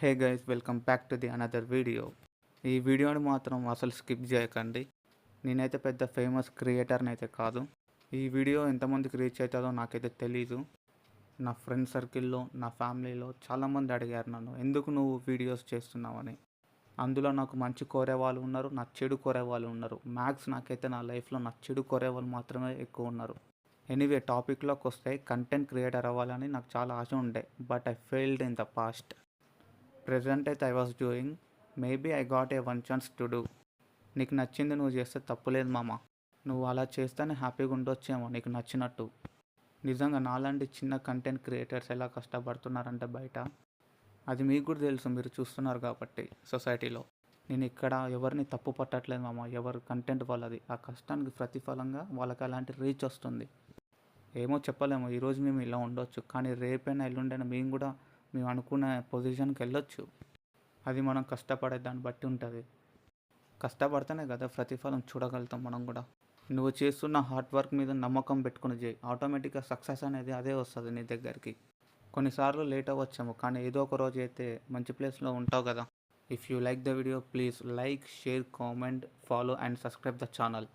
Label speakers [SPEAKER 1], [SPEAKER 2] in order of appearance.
[SPEAKER 1] Hey guys welcome back to the another video. ఈ వీడియోని మాత్రం అసలు స్కిప్ చేయకండి. నేనైతే పెద్ద ఫేమస్ క్రియేటర్ని అయితే కాదు. ఈ వీడియో ఎంతమందికి రీచ్ అవుతుందో నాకైతే తెలీదు. నా ఫ్రెండ్ సర్కిల్లో నా ఫ్యామిలీలో చాలామంది అడిగారు నన్ను ఎందుకు నువ్వు వీడియోస్ చేస్తున్నావని? అందులో నాకు మంచి కోరే వాళ్ళు ఉన్నారు నా చెడు కోరే వాళ్ళు ఉన్నారు. మ్యాథ్స్ నాకైతే నా లైఫ్లో నా చెడు కోరే వాళ్ళు మాత్రమే ఎక్కువ ఉన్నారు. ఎనీవే టాపిక్లోకి వస్తే కంటెంట్ క్రియేటర్ అవ్వాలని నాకు చాలా ఆశ ఉండే but I failed in the past. Present అయితే I was doing maybe I got a one chance to do నీకు నచ్చింది నువ్వు చేస్తే తప్పులేదు మామ. నువ్వు అలా చేస్తేనే హ్యాపీగా ఉండొచ్చేమో నీకు నచ్చినట్టు. నిజంగా నాలాంటి చిన్న కంటెంట్ క్రియేటర్స్ ఎలా కష్టపడుతున్నారంటే బయట అది మీకు కూడా తెలుసు మీరు చూస్తున్నారు కాబట్టి సొసైటీలో నేను ఇక్కడ ఎవరిని తప్పు పట్టట్లేదు మామ ఎవరు కంటెంట్ వాళ్ళది. ఆ కష్టానికి ప్రతిఫలంగా వాళ్ళకి అలాంటి రీచ్ వస్తుంది. ఏమో చెప్పలేము ఈరోజు మేము ఇలా ఉండొచ్చు కానీ రేపైనా ఎల్లుండైనా మేము కూడా మేము అనుకున్న పొజిషన్కి వెళ్ళొచ్చు. అది మనం కష్టపడే దాన్ని బట్టి ఉంటుంది. కష్టపడితేనే కదా ప్రతిఫలం చూడగలుగుతాం మనం కూడా. నువ్వు చేస్తున్న హార్డ్ వర్క్ మీద నమ్మకం పెట్టుకుని చేయి. ఆటోమేటిక్గా సక్సెస్ అనేది అదే వస్తుంది నీ దగ్గరికి. కొన్నిసార్లు లేట్ అవ్వచ్చాము కానీ ఏదో ఒక రోజు అయితే మంచి ప్లేస్లో ఉంటావు కదా. If you like the video please like share comment follow and subscribe the channel